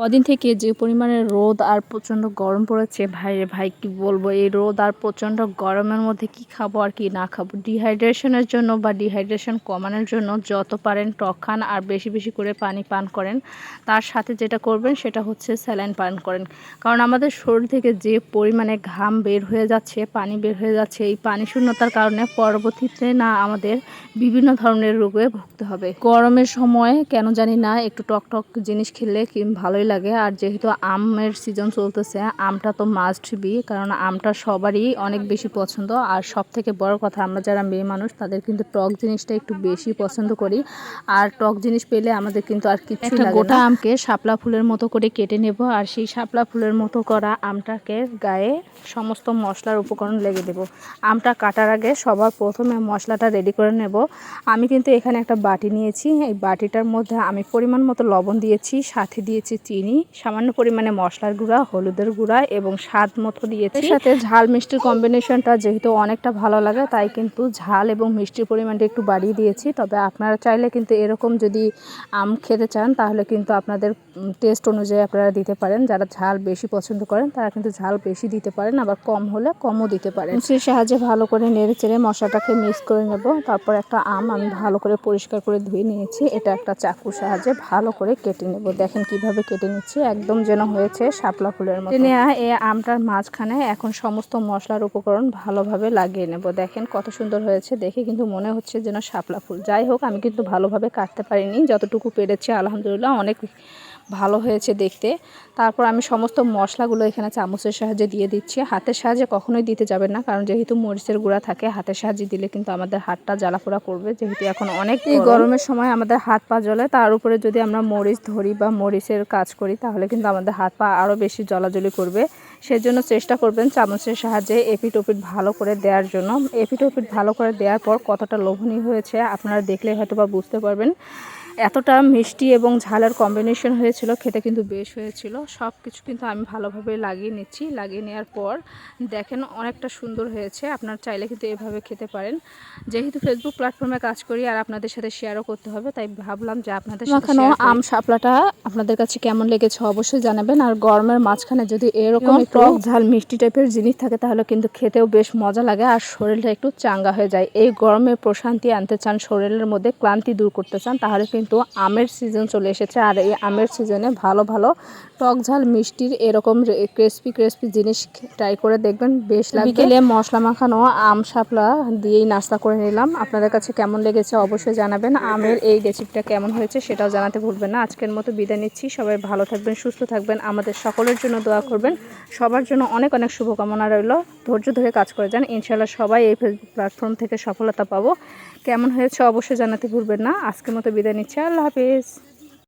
কদিন থেকে যে পরিমাণে রোদ আর প্রচণ্ড গরম পড়েছে ভাই রে ভাই, কি বলব? এই রোদ আর প্রচণ্ড গরমের মধ্যে কি খাব আর কি না খাব? ডিহাইড্রেশনের জন্য বা ডিহাইড্রেশন কমানোর জন্য যত পারেন টক খান আর বেশি বেশি করে পানি পান করেন। তার সাথে যেটা করবেন সেটা হচ্ছে স্যালাইন পান করেন। কারণ আমাদের শরীর থেকে যে পরিমাণে ঘাম বের হয়ে যাচ্ছে, পানি বের হয়ে যাচ্ছে, এই পানি শূন্যতার কারণে পরবর্তীতে না আমাদের বিভিন্ন ধরনের রোগে ভুগতে হবে। গরমের সময় কেন জানি না একটু টক টক জিনিস খেলে কি ভালোই লাগে। আর যেহেতু আমের সিজন চলতেছে আমটা তো মাস্ট বি কারণ আমটা সবারই অনেক বেশি পছন্দ। আর সব থেকে বড় কথা আমরা যারা মেয়ে মানুষ তাদের কিন্তু টক জিনিসটা একটু বেশি পছন্দ করি। আর টক জিনিস পেলে আমাদের কিন্তু আর কিছু একটা গোটা আমকে শাপলা ফুলের মতো করে কেটে নেব আর সেই শাপলা ফুলের মতো করা আমটাকে গায়ে সমস্ত মশলার উপকরণ লেগে দেব। আমটা কাটার আগে সবার প্রথমে মশলাটা রেডি করে নেব। আমি কিন্তু এখানে একটা বাটি নিয়েছি। এই বাটিটার মধ্যে আমি পরিমাণ মতো লবণ দিয়েছি সাথে দিয়েছি চিনি সামান্য পরিমাণে মশলার গুঁড়া হলুদের গুঁড়া এবং স্বাদ মতো দিয়েছি। সাথে ঝাল মিষ্টির কম্বিনেশনটা যেহেতু অনেকটা ভালো লাগে তাই কিন্তু ঝাল এবং মিষ্টির পরিমাণটা একটু বাড়িয়ে দিয়েছি। তবে আপনারা চাইলে কিন্তু এরকম যদি আম খেতে চান তাহলে কিন্তু আপনাদের টেস্ট অনুযায়ী আপনারা দিতে পারেন। যারা ঝাল বেশি পছন্দ করেন তারা কিন্তু ঝাল বেশি দিতে পারেন আবার কম হলে কমও দিতে পারেন। সেই সাহায্যে ভালো করে নেড়ে চেড়ে মশলাটাকে মিক্স করে নেব। তারপর একটা আম আমি ভালো করে পরিষ্কার করে ধুয়ে নিয়েছি। এটা একটা চাকুর সাহায্যে ভালো করে কেটে নেব। দেখেন কীভাবে কেটে নিচ্ছি, একদম যেন হয়েছে শাপলা ফুলের মতো। নেওয়া এই আমটার মাঝখানে এখন সমস্ত মশলার উপকরণ ভালোভাবে লাগিয়ে নেব। দেখেন কত সুন্দর হয়েছে, দেখে কিন্তু মনে হচ্ছে যেন শাপলা ফুল। যাই হোক, আমি কিন্তু ভালোভাবে কাটতে পারিনি, যতটুকু পেরেছি, আলহামদুলিল্লাহ, অনেক ভালো হয়েছে দেখতে। তারপর আমি সমস্ত মশলাগুলো এখানে চামচের সাহায্যে দিয়ে দিচ্ছি। হাতের সাহায্যে কখনোই দিতে যাবেন না কারণ যেহেতু মরিচের গুঁড়া থাকে হাতের সাহায্যে দিলে কিন্তু আমাদের হাতটা জ্বালাপোড়া করবে যেহেতু এখন অনেক এই গরমের সময় আমাদের হাত পা জ্বলে তার উপরে যদি আমরা মরিচ ধরি বা মরিচের কাজ করি তাহলে কিন্তু আমাদের হাত পা আরও বেশি জ্বলাজ্বলি করবে। সেজন্য চেষ্টা করবেন চামচের সাহায্যে এপিট ওপিট ভালো করে দেওয়ার জন্য। এপিট ওপিট ভালো করে দেওয়ার পর কতটা লোভনীয় হয়েছে আপনারা দেখলে হয়তো বা বুঝতে পারবেন। এতটা মিষ্টি এবং ঝালের কম্বিনেশন হয়েছিল খেতে কিন্তু বেশ হয়েছিল। সব কিছু কিন্তু আমি ভালোভাবে লাগিয়ে নিচ্ছি। লাগিয়ে নেওয়ার পর দেখেন অনেকটা সুন্দর হয়েছে। আপনার চাইলে কিন্তু এভাবে খেতে পারেন। যেহেতু ফেসবুক প্ল্যাটফর্মে কাজ করি আর আপনাদের সাথে শেয়ারও করতে হবে তাই ভাবলাম যে আপনাদের মাখানো আম শাপলাটা আপনাদের কাছে কেমন লেগেছে অবশ্যই জানাবেন। আর গরমের মাঝখানে যদি এরকম টক ঝাল মিষ্টি টাইপের জিনিস থাকে তাহলে কিন্তু খেতেও বেশ মজা লাগে আর শরীরটা একটু চাঙ্গা হয়ে যায়। এই গরমে প্রশান্তি আনতে চান শরীরের মধ্যে ক্লান্তি দূর করতে চান তাহলে কিন্তু আমের সিজন চলে এসেছে। আর এই আমের সিজনে ভালো ভালো টক ঝাল, মিষ্টির এরকম ক্রিসপি ক্রিসপি জিনিস ট্রাই করে দেখবেন। বেশ লাগবে। বিকেলে মশলা মাখানো, আম শাপলা দিয়েই নাস্তা করে নিলাম। আপনাদের কাছে কেমন লেগেছে অবশ্যই জানাবেন। আমের এই রেসিপিটা কেমন হয়েছে সেটাও জানাতে ভুলবেন না। আজকের মতো বিদায় নিচ্ছি। সবাই ভালো থাকবেন, সুস্থ থাকবেন। আমাদের সকলের জন্য দোয়া করবেন। সবার জন্য অনেক অনেক শুভকামনা রইল। ধৈর্য ধরে কাজ করে যান। ইনশাল্লাহ সবাই এই ফেসবুক প্ল্যাটফর্ম থেকে সফলতা পাবো। কেমন হয়েছে অবশ্যই জানাতে ভুলবেন না। আজকের মতো বিদায় নিচ্ছি। আল্লাহ হাফিজ।